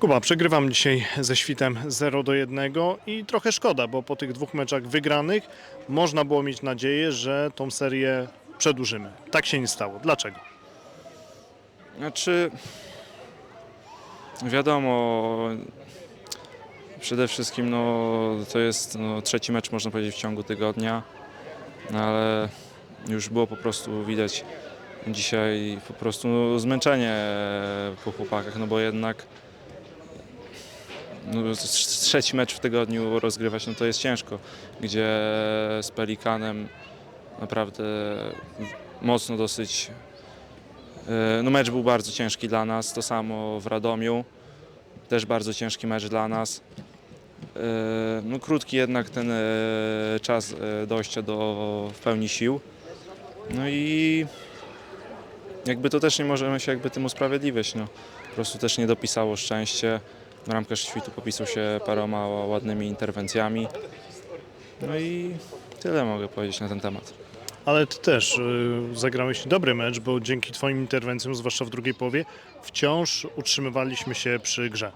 Kuba, przegrywam dzisiaj ze świtem 0 do 1 i trochę szkoda, bo po tych dwóch meczach wygranych można było mieć nadzieję, że tą serię przedłużymy. Tak się nie stało. Dlaczego? Znaczy, wiadomo, przede wszystkim no, to jest no, trzeci mecz, można powiedzieć, w ciągu tygodnia, no, ale już było po prostu widać dzisiaj po prostu no, zmęczenie po chłopakach, no bo jednak no, trz- trzeci mecz w tygodniu rozgrywać, no to jest ciężko, gdzie z Pelikanem naprawdę mocno dosyć E, No mecz był bardzo ciężki dla nas, to samo w Radomiu, też bardzo ciężki mecz dla nas. E, No krótki jednak ten e, czas dojścia do w pełni sił. No i jakby to też nie możemy się jakby tym usprawiedliwiać. No. Po prostu też nie dopisało szczęście. Bramkarz świtu popisał się paroma ładnymi interwencjami. No i tyle mogę powiedzieć na ten temat. Ale ty też y, zagrałeś dobry mecz, bo dzięki twoim interwencjom, zwłaszcza w drugiej połowie, wciąż utrzymywaliśmy się przy grze.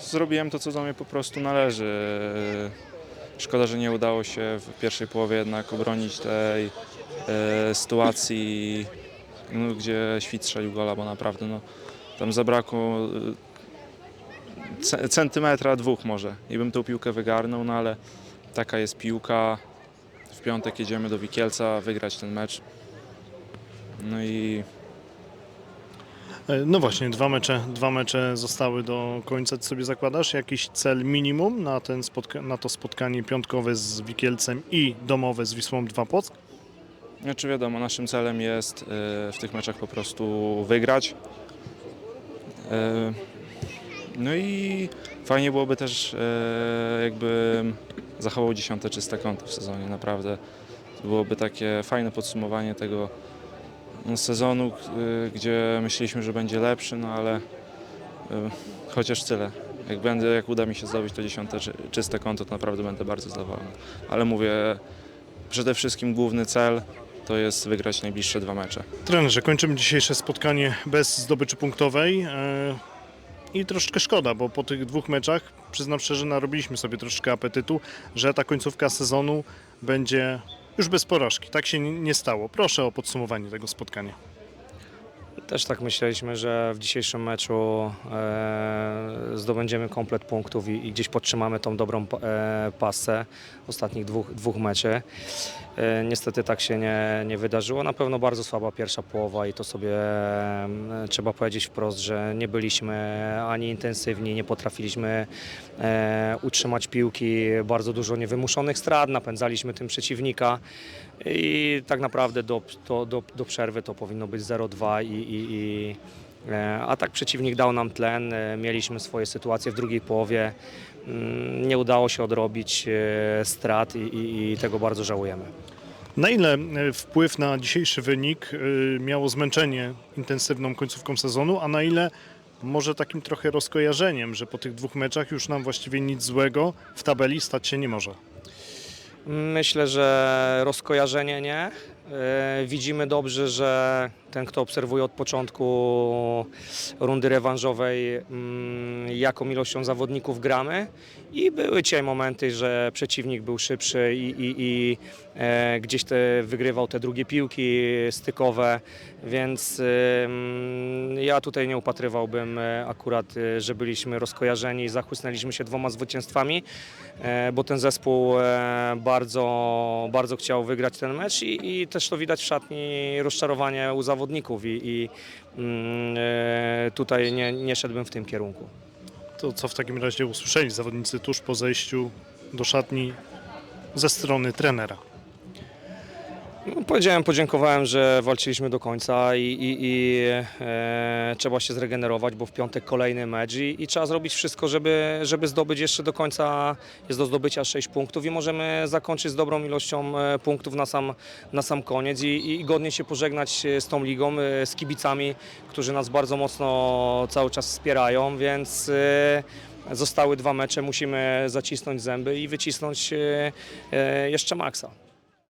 Zrobiłem to, co do mnie po prostu należy. Szkoda, że nie udało się w pierwszej połowie jednak obronić tej e, sytuacji, no, gdzie Świt strzelił gola, bo naprawdę no, tam zabrakło ce- centymetra, dwóch może i bym tą piłkę wygarnął, no ale taka jest piłka. W piątek jedziemy do Wikielca wygrać ten mecz. No i E, No właśnie, dwa mecze, dwa mecze zostały do końca. Ty sobie zakładasz jakiś cel minimum na, ten na to spotkanie piątkowe z Wikielcem i domowe z Wisłą 2 Płock? Znaczy wiadomo, naszym celem jest e, w tych meczach po prostu wygrać. E, No i fajnie byłoby też e, jakby zachował dziesiąte czyste konto w sezonie, naprawdę. To byłoby takie fajne podsumowanie tego no, sezonu, e, gdzie myśleliśmy, że będzie lepszy, no ale chociaż tyle. Jak, będę, jak uda mi się zdobyć to dziesiąte czy- czyste konto, to naprawdę będę bardzo zadowolony. Ale mówię, przede wszystkim główny cel to jest wygrać najbliższe dwa mecze. Trenerze, kończymy dzisiejsze spotkanie bez zdobyczy punktowej. e, I troszeczkę szkoda, bo po tych dwóch meczach, przyznam szczerze, narobiliśmy sobie troszeczkę apetytu, że ta końcówka sezonu będzie już bez porażki. Tak się nie- nie stało. Proszę o podsumowanie tego spotkania. Też tak myśleliśmy, że w dzisiejszym meczu e, zdobędziemy komplet punktów i, i gdzieś podtrzymamy tą dobrą e, pasę ostatnich dwóch, dwóch. E, niestety tak się nie, nie wydarzyło. Na pewno bardzo słaba pierwsza połowa i to sobie e, trzeba powiedzieć wprost, że nie byliśmy ani intensywni, nie potrafiliśmy e, utrzymać piłki, bardzo dużo niewymuszonych strat, napędzaliśmy tym przeciwnika i tak naprawdę do, do, do, do przerwy to powinno być 0-2 i, i, i e, a tak przeciwnik dał nam tlen, e, mieliśmy swoje sytuacje w drugiej połowie, Mm, nie udało się odrobić e, strat i, i, i tego bardzo żałujemy. Na ile wpływ na dzisiejszy wynik miało zmęczenie intensywną końcówką sezonu, a na ile może takim trochę rozkojarzeniem, że po tych dwóch meczach już nam właściwie nic złego w tabeli stać się nie może? Myślę, że rozkojarzenie nie. E, Widzimy dobrze, że ten, kto obserwuje od początku rundy rewanżowej, mm, jaką ilością zawodników gramy. I były dzisiaj momenty, że przeciwnik był szybszy i, i, i e, gdzieś te, wygrywał te drugie piłki stykowe, więc ja tutaj nie upatrywałbym e, akurat, e, że byliśmy rozkojarzeni i zachłysnęliśmy się dwoma zwycięstwami, e, bo ten zespół bardzo, bardzo chciał wygrać ten mecz i, i też to widać w szatni rozczarowanie u zawodników i, i mm, tutaj nie, nie szedłbym w tym kierunku. To co w takim razie usłyszeli zawodnicy tuż po zejściu do szatni ze strony trenera? No, Powiedziałem, podziękowałem, że walczyliśmy do końca i, i, i e, trzeba się zregenerować, bo w piątek kolejny mecz i, i trzeba zrobić wszystko, żeby, żeby zdobyć jeszcze do końca, jest do zdobycia 6 punktów i możemy zakończyć z dobrą ilością e, punktów na sam, na sam koniec i, i godnie się pożegnać e, z tą ligą, e, z kibicami, którzy nas bardzo mocno cały czas wspierają, więc e, zostały dwa mecze, musimy zacisnąć zęby i wycisnąć jeszcze maksa.